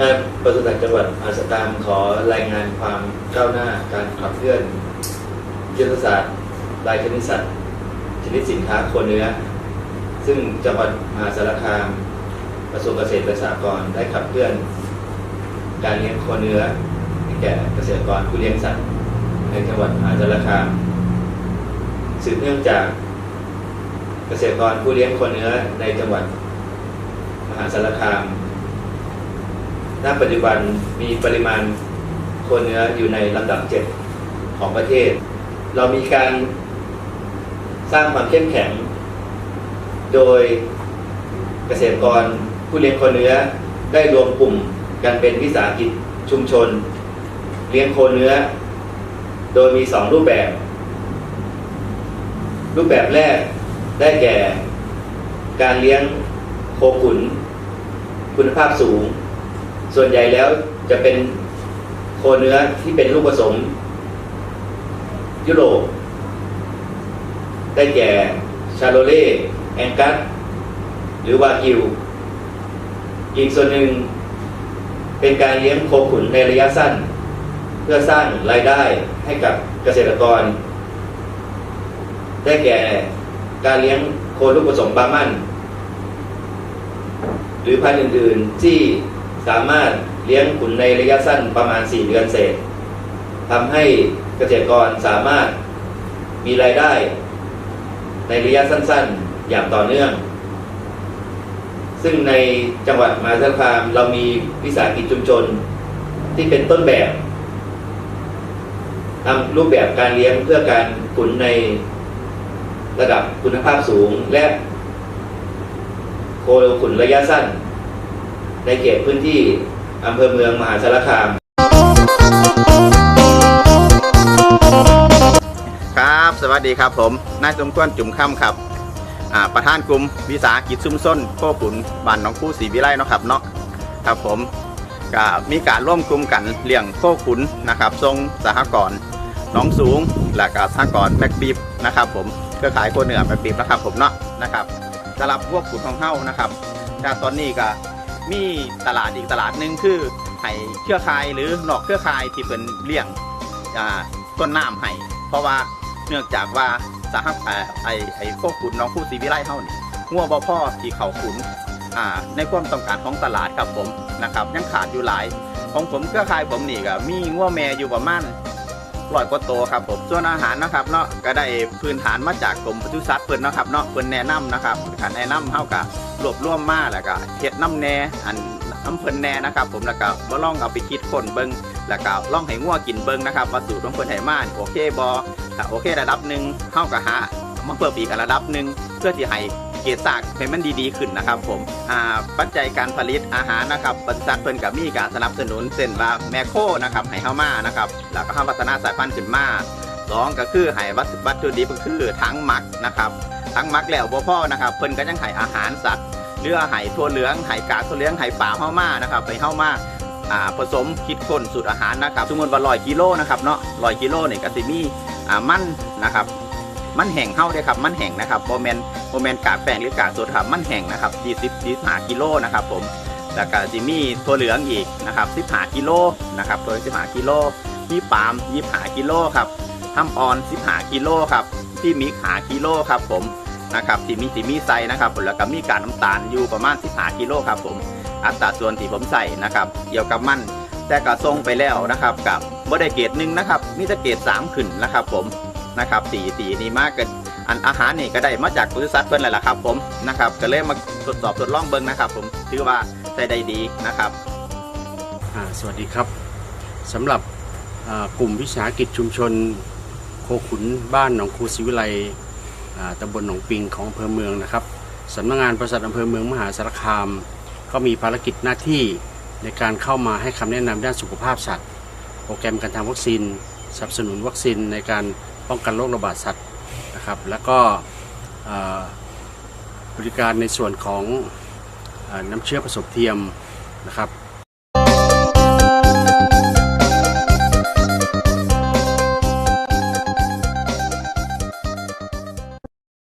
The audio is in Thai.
นักปศุสัตว์จังหวัดมหาสารามขอรายงานความก้าวหน้าการขับเคลื่อนยุทธศาสตร์รายชนิดสัตว์ชนิดสินค้าโคเนื้อ ซึ่งจังหวัดมหาสารคามกระทรวงเกษตรและสหกรณ์ได้ขับเคลื่อน การเลี้ยงโคเนื้อให้แก่เกษตรกรผู้เลี้ยงสัตว์ในจังหวัดมหาสารคามสืบเนื่องจากเกษตรกรผู้เลี้ยงโคเนื้อในจังหวัดมหาสารคาม ณปัจจุบันมีปริมาณโคเนื้ออยู่ในลำดับเจ็ดของประเทศ เรามีการสร้างความเข้มแข็ง โดยเกษตรกรผู้เลี้ยงโคเนื้อได้รวมกลุ่มกันเป็นวิสาหกิจชุมชน เลี้ยงโคเนื้อ โดยมีสองรูปแบบ รูปแบบแรกได้แก่ การเลี้ยงโคขุน คุณภาพสูง ส่วนใหญ่แล้วจะเป็นโคเนื้อที่เป็นลูกผสม ยุโรป ได้แก่ชาโลเล่แองกัสหรือวากิว อีกส่วนหนึ่งเป็นการเลี้ยงโคขุนในระยะสั้น เพื่อสร้างรายได้ให้กับเกษตรกร ได้แก่การเลี้ยงโคลูกผสมบามัน หรือพันธุ์อื่น ๆ ที่ สามารถเลี้ยงขุนในระยะสั้นประมาณ 4 เดือนเศษทำให้เกษตรกรสามารถมีรายได้ ในระยะสั้นๆ อย่างต่อเนื่อง ซึ่งในจังหวัดมหาสารคามเรามีวิสาหกิจชุมชนที่เป็นต้นแบบทำรูปแบบการเลี้ยงเพื่อการขุนในระดับคุณภาพสูงและโคขุนระยะสั้น ในเขตพื้นที่อำเภอเมืองมหาสารคาม ครับ สวัสดีครับผมนายสมควรจุ่มค่ำครับอ่าประธานกลุ่มวิสาหกิจซุ่มส้นโคขุนบ้านหนองคู่ศรีวิไลเนาะครับเนาะครับผมก็มีการร่วมกลุ่มกันเลี้ยงโคขุนนะครับทรงสหกรณ์หนองสูงและก็สหกรณ์แม็กบีบนะครับ ผมเครือข่ายโคเหนือแม็กบีบนะครับผมเนาะนะครับสำหรับพวกขุนของเฮ้านะครับแต่ตอนนี้ก็ มีตลาดอีกตลาดหนึ่งคือให้เครือข่ายหรือนอกเครือข่ายที่เป็นเลี้ยงต้นน้ำให้เพราะว่าเนื่องจากว่าสหเอ่อไอไอพวกขุนน้องผู้สีวิไลเฮานี่งัวบ่พ่อที่เขาขุนในความต้องการของตลาดครับผมนะครับยังขาดอยู่หลายของผมเครือข่ายผมนี่ก็มีงัวแม่อยู่ประมาณ ร้อยกว่าตัวครับผมส่วนอาหารนะครับเนาะก็ได้พื้นฐานมาจากกรมปศุสัตว์เพิ่นนะครับเนาะเพิ่นแนะนำนะครับการแนะนำเฮากับรวบรวมมาแล้วก็เฮ็ดน้ำแน่อันน้ำเพิ่นแน่นะครับ ผมแล้วก็บ่ลองเอาไปคิดคนเบิ่งแล้วก็ลองให้งัวกินเบิ่งนะครับว่าสูตรของเพิ่นให้มานโอเคบ่ถ้าโอเคระดับหนึ่งเข้ากับหามาเพิ่มอีกระดับหนึ่งเพื่อที่ให้ เกรดซากให้มันดีๆขึ้นนะครับ ผมอ่าปัจจัยการผลิตอาหารนะครับบริษัทเพิ่นกับมีการสนับสนุนเส้นว่าแมคโครนะครับให้เข้ามานะครับแล้วก็ให้พัฒนาสายพันธุ์ขึ้นมาสองก็คือให้วัตถุวัตถุดิบก็คือถังมักนะครับถังมักแล้วบ่พอนะครับเพิ่นก็ยังให้อาหารสัตว์หรือให้ทั่วเหลืองให้กากทั่วเหลืองให้ป่าเข้ามานะครับไปเข้ามาอ่าผสมคิดค้นสูตรอาหารนะครับสมมติว่าร้อยกิโลนะครับเนาะร้อยกิโลเนี่ยก็สิมีอ่ามันนะครับ มันแห้งเฮาเลยครับ มันแห้งนะครับโมเมนโมเมนกากแป้งหรือกากสดครับ มันแห้งนะครับ20 25กิโลนะครับผมแล้วก็สิมีถั่วเหลืองอีกนะครับ15กิโลนะครับตัว15กิโลมีปาล์ม25กิโลครับทำออน15กิโลครับพี่มิกหากิโลครับผมนะครับที่มีที่มีไซนะครับแล้วก็มีการน้ำตาลอยู่ประมาณ15กิโลครับผมอัตราส่วนที่ผมใส่นะครับเกี่ยวกับมันแต่ก็ส่งไปแล้วนะครับกับบ่ได้เกรดหนึ่งนะครับมีแต่เกรดสามขึ้นนะครับผม นะครับสีสีนี้มากเกินอันอาหารนี่ก็ได้มาจากบริษัทเพิ่นแหละล่ะครับ ผมนะครับ ก็เลยมาทดสอบทดลองเบิ่งนะครับ ผมถือว่าใช้ได้ดีนะครับสวัสดีครับสำหรับกลุ่มวิสาหกิจชุมชนโคขุนบ้านหนองคูศิวิไลอ่าตำบลหนองปิงของอำเภอเมืองนะครับสำนักงานปศุสัตว์อำเภอเมืองมหาสารคาม ก็มีภารกิจหน้าที่ในการเข้ามาให้คำแนะนำด้านสุขภาพสัตว์ โปรแกรมการทำวัคซีนสนับสนุนวัคซีนในการ ป้องกันโรคระบาดสัตว์นะครับ แล้วก็บริการในส่วนของอน้ำเชื้อผสมเทียมนะครับ